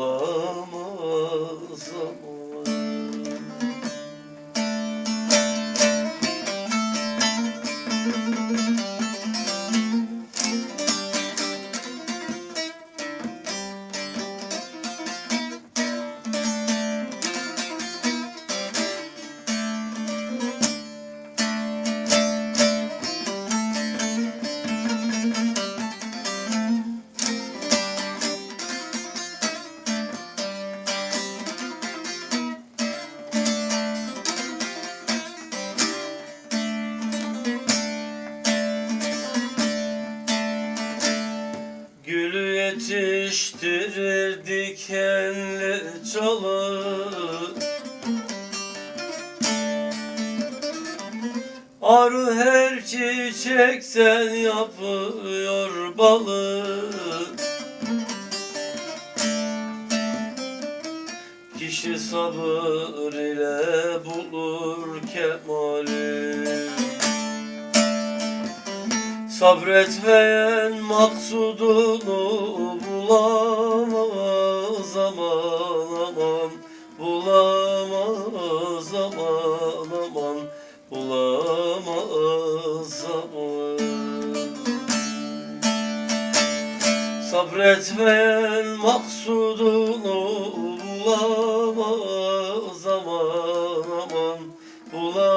Olamaz yetiştirir dikenli çalı Arı her çiçekten yapıyor balı Kişi sabır ile bulur kemali. Sabretmeyen maksudunu bulamaz aman aman Bulamaz aman aman Bulamaz aman. Sabretmeyen maksudunu bulamaz aman aman Bulamaz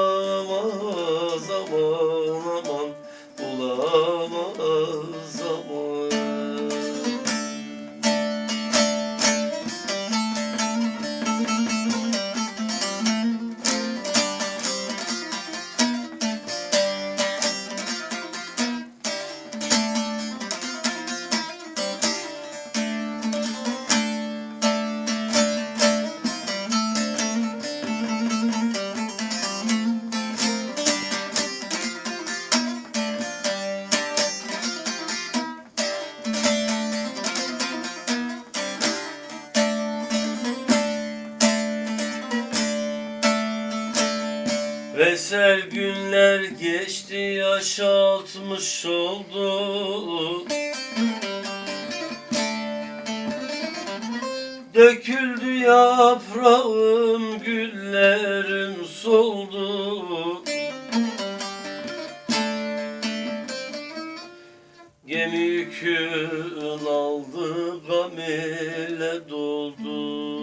Vesel günler geçti yaş altmış oldu. Döküldü yaprağım güllerim soldu. Gemi yükün aldı gam ile doldu